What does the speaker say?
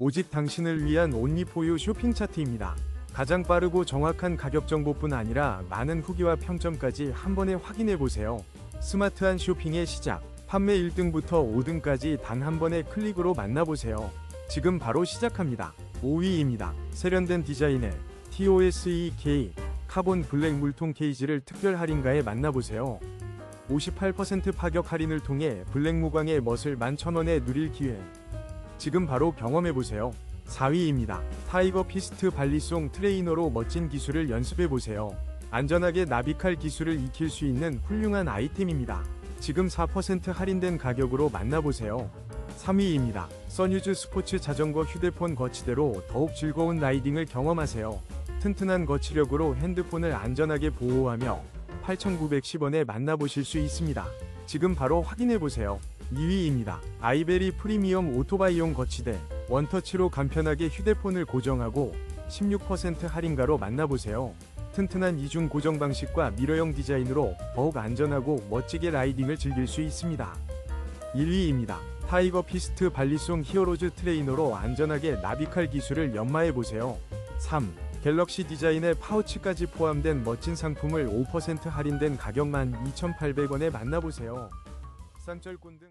오직 당신을 위한 온리포유 쇼핑 차트입니다. 가장 빠르고 정확한 가격 정보뿐 아니라 많은 후기와 평점까지 한 번에 확인해 보세요. 스마트한 쇼핑의 시작. 판매 1등부터 5등까지 단 한 번의 클릭으로 만나보세요. 지금 바로 시작합니다. 5위입니다. 세련된 디자인의 TOSEK 카본 블랙 물통 케이지를 특별 할인가에 만나보세요. 58% 파격 할인을 통해 블랙 무광의 멋을 11,000원에 누릴 기회. 지금 바로 경험해보세요. 4위입니다. 타이거 피스트 발리송 트레이너로 멋진 기술을 연습해보세요. 안전하게 나비칼 기술을 익힐 수 있는 훌륭한 아이템입니다. 지금 4% 할인된 가격으로 만나보세요. 3위입니다. 써뉴즈 스포츠 자전거 휴대폰 거치대로 더욱 즐거운 라이딩을 경험하세요. 튼튼한 거치력으로 핸드폰을 안전하게 보호하며 8,910원에 만나보실 수 있습니다. 지금 바로 확인해보세요. 2위입니다. 아이베리 프리미엄 오토바이용 거치대 원터치로 간편하게 휴대폰을 고정하고 16% 할인가로 만나보세요. 튼튼한 이중 고정 방식과 미러형 디자인으로 더욱 안전하고 멋지게 라이딩을 즐길 수 있습니다. 1위입니다. 타이거 피스트 발리송 히어로즈 트레이너로 안전하게 나비칼 기술을 연마해 보세요. 3. 갤럭시 디자인의 파우치까지 포함된 멋진 상품을 5% 할인된 가격만 2,800원에 만나보세요. 쌍절곤 등